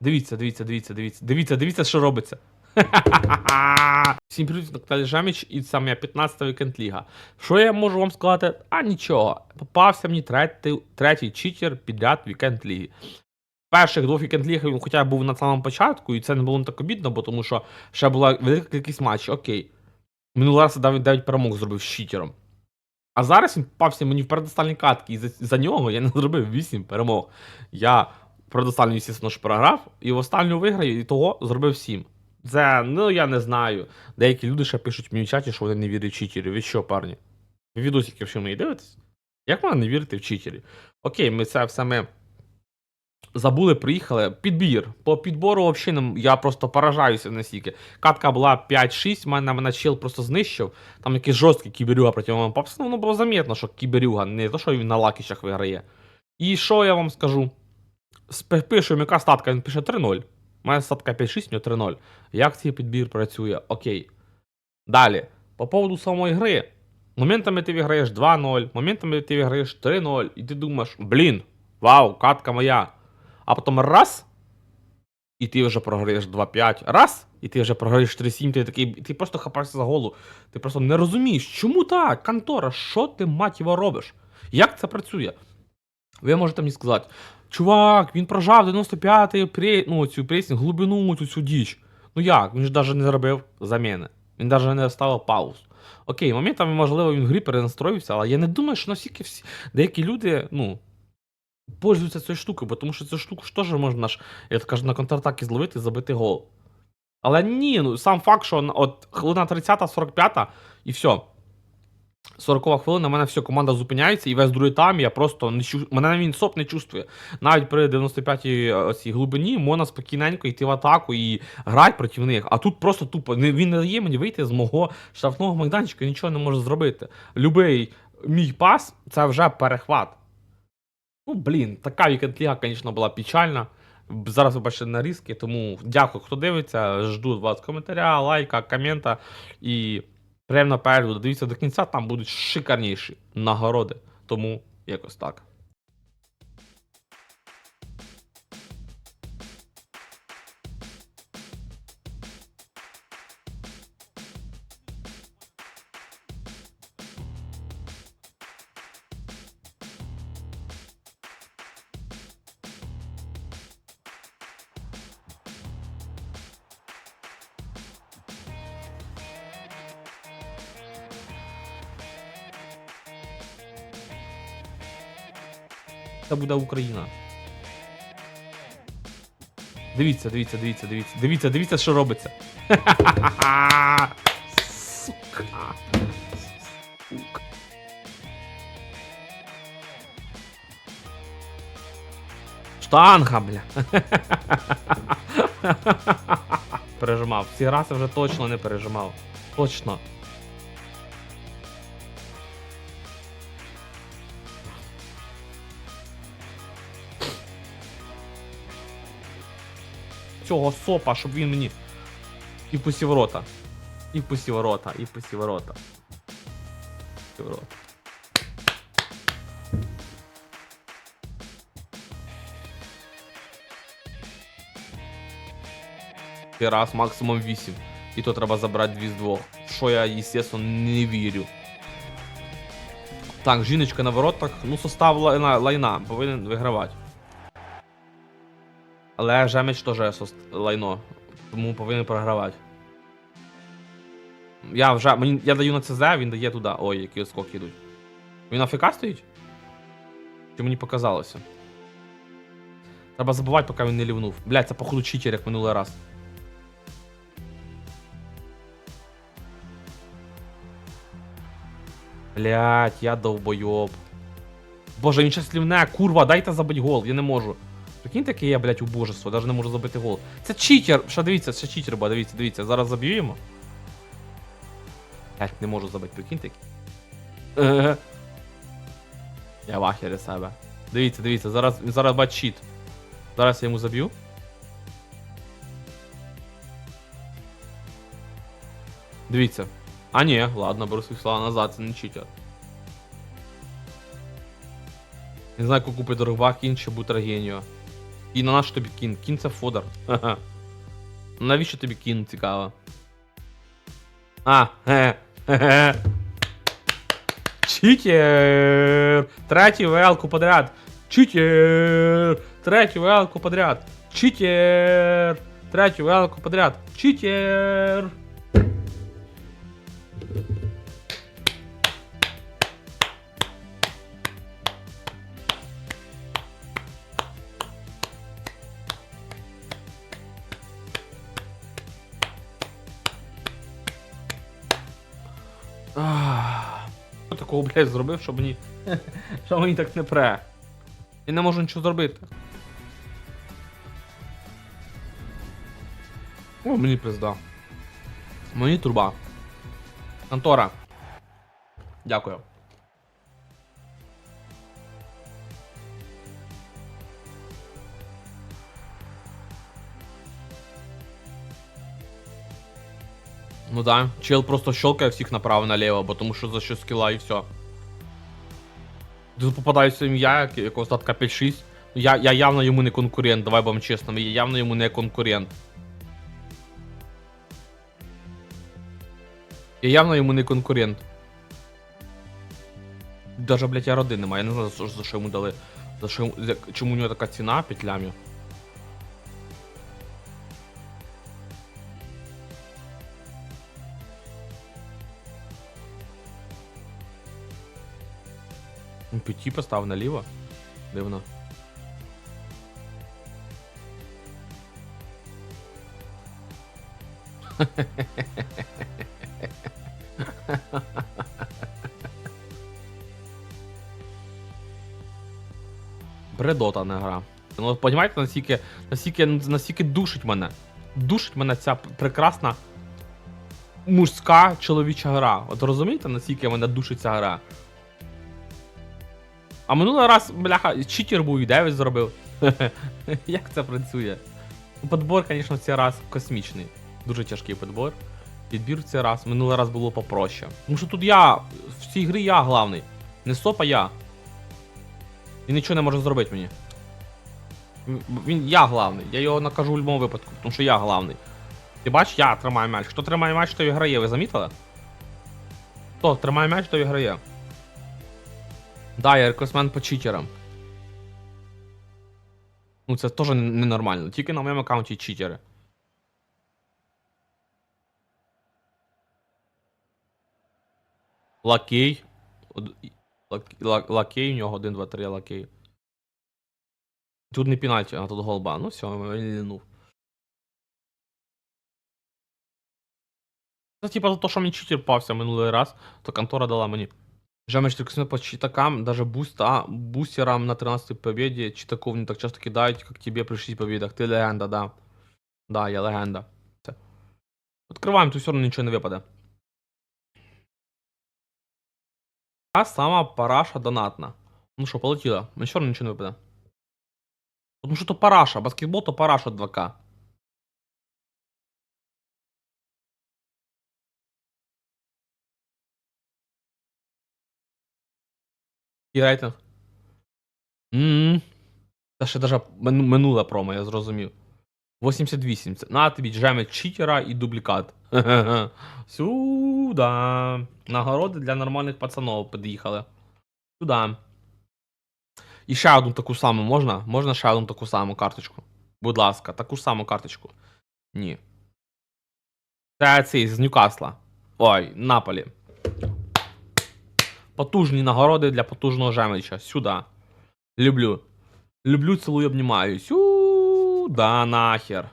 Дивіться, дивіться, дивіться, дивіться, дивіться, дивіться, що робиться. Всім привіт, Наталі Жеміч, і моя 15-та вікенд ліга. Що я можу вам сказати? А нічого. Попався мені третій, третій читер підряд вікенд ліги. Перших двох вікенд ліг він хоча б був на самому початку, і це не було не так обідно, бо тому що ще була велика кількість матчів. Окей. Минулий раз я 9 перемог зробив з читером. А зараз він попався мені в передостальні катки, і за, за нього я не зробив 8 перемог. Я предостанню, звісно ж, програв, і в останню виграю, і того зробив 7. Це, ну я не знаю. Деякі люди ще пишуть мені в чаті, що вони не вірять в читерів. Ви що, парні? Ви відосики в мої дивитесь? Як можна не вірити в читерів? Окей, ми це все ми забули, приїхали. Підбір. По підбору взагалі я просто поражаюся настільки. Катка була 5-6, мене мене чел просто знищив. Там якийсь жорсткий кіберюга проти мене попався. Ну, було замітно, що кіберюга, не то, що він на лакішах виграє. І що я вам скажу? Пишу, яка статка, він пише 3-0. У мене статка 5-6, у нього 3-0. Як цей підбір працює? Окей. Далі. По поводу самої гри. Моментами ти виграєш 2-0, моментами ти виграєш 3-0, і ти думаєш, блін, вау, катка моя. А потім раз, і ти вже програєш 2-5. Раз, і ти вже програєш 3-7, ти такий, і ти просто хапаєшся за голову. Ти просто не розумієш, чому так, контора, що ти, мать його, робиш? Як це працює? Ви можете мені сказати, чувак, він прожав 95-й пре... ну, цю пресінг, глибину, цю, цю діч. Ну як? Він ж навіть не зробив заміни. Він навіть не ставив пауз. Окей, моментами, можливо, він в грі перенастроївся, але я не думаю, що наскільки всі деякі люди, ну, пользуються цією штукою, бо тому що цю штуку ж теж можна ж, як то кажуть, на контратакі зловити і забити гол. Але ні, ну сам факт, що от хвилина 30, 45 і все. 40 хвилина, у мене все, команда зупиняється, і весь другий тайм я просто не чу... мене він соп не чувствує. Навіть при 95-й оцій глибині можна спокійненько йти в атаку і грати проти них. А тут просто тупо він не дає мені вийти з мого штрафного майданчика, нічого не може зробити. Любий мій пас це вже перехват. Ну, блін, така вікенд-ліга, звісно, була печальна. Зараз ви бачите нарізки, тому дякую, хто дивиться. Жду вас коментаря, лайка, комента і приємно перерву Дивіться до кінця, там будуть шикарніші нагороди. Тому якось так. Це буде Україна. Дивіться, дивіться, дивіться, дивіться. Дивіться, дивіться, що робиться. Сука. Сука. Штанга, бля. Пережимав. Ці рази вже точно не пережимав. Точно. Цього сопа, щоб він мені. І по сіврота. І по сіврота, і по сіврота. Сіврота. І раз, максимум 8. І то треба забрати 2 з 2. Що я, звісно, не вірю. Так, жіночка на воротах. Ну, состав лайна повинен вигравати. Але Жемеч теж лайно, тому повинен програвати. Я вже. Мені, я даю на ЦЗ, він дає туди. Ой, які скоки йдуть. Він АФК стоїть? Чи мені показалося? Треба забувати, поки він не лівнув. Блять, це походу читер, як минулий раз. Блять, я довбойоб. Боже, він щас лівне, курва, дайте забить гол, я не можу. Прикинь, таке я, блядь, убожество, навіть не можу забити гол. Це читер! Ще дивіться, ще читер, бо дивіться, дивіться, зараз заб'ю йому. Блядь, не можу забити, прикинь такий. Е. Я в ахері себе. Дивіться, дивіться, зараз, зараз бать чит. Зараз я йому заб'ю. Дивіться. А ні, ладно, беру свої слова назад, це не читер. Не знаю, яку купить дорогба, кінче бутер геніо. І на наш тобі кін? Кін це фодер. Ха-ха. Навіщо тобі кін цікаво? А, ге, ге. Читер! Третій велку подряд. Читер! Третю велку подряд. Читер! Третю велку подряд. Читер! Такого, блядь, зробив, щоб мені. що мені так не пре. Я не можу нічого зробити. О, мені пизда. Мені труба. Контора. Дякую. Ну да, чел просто щелкає всіх направо-наліво, бо тому що за що скіла і все. Тут попадається ім'я, як- якого статка 5-6. Я, я явно йому не конкурент, давай будемо чесними, я явно йому не конкурент. Я явно йому не конкурент. Даже, блядь, я роди немає, я не знаю, за, що йому дали. За що, йому- чому у нього така ціна петлями. П'яті постав наліво. Дивно. Бредота не гра. Ну, понімаєте, наскільки, наскільки, наскільки душить мене. Душить мене ця прекрасна мужська чоловіча гра. От розумієте, наскільки мене душить ця гра? А минулий раз, бляха, читер був і 9 зробив. Як це працює? Подбор, звісно, цей раз космічний. Дуже тяжкий подбор. Підбір цей раз. Минулий раз було попроще. Тому що тут я. В цій грі я главний. Не соп, а я. Він нічого не може зробити мені. Він- я главний. Я його накажу в будь-якому випадку, тому що я главний. Ти бачиш, я тримаю м'яч. Хто тримає м'яч, той виграє, ви замітили? Хто тримає м'яч, той виграє. Да, я рекордсмен по читерам. Ну, це теж ненормально. Тільки на моєму аккаунті читери. Лакей. Лакей у нього 1, 2, 3 лакей. Тут не пенальті, а тут голба. Ну все, він лінув. Це типа за те, що мені читер пався минулий раз, то контора дала мені. Жамеш триксмен по читакам, даже буста, бустерам на 13-й победе читаков не так часто кидают, как тебе при 6 победах. Ты легенда, да. Да, я легенда. Все. Открываем, тут все равно ничего не випаде. Та сама параша донатна. Ну що, полетіла. Ну все равно нічого не випаде. Тому що то параша, баскетбол то параша 2К. І рейтинг. Ммм. Та ще даже мину- минуле промо, я зрозумів. 88. Це- На тобі джеми читера і дублікат. Сюда. Нагороди для нормальних пацанов під'їхали. Сюда. І ще одну таку саму можна? Можна ще одну таку саму карточку? Будь ласка, таку ж саму карточку. Ні. Це цей з Ньюкасла. Ой, Наполі. Потужні нагороди для потужного жемича. Сюда. Люблю. Люблю, цілую, обнімаюсь. У, да нахер.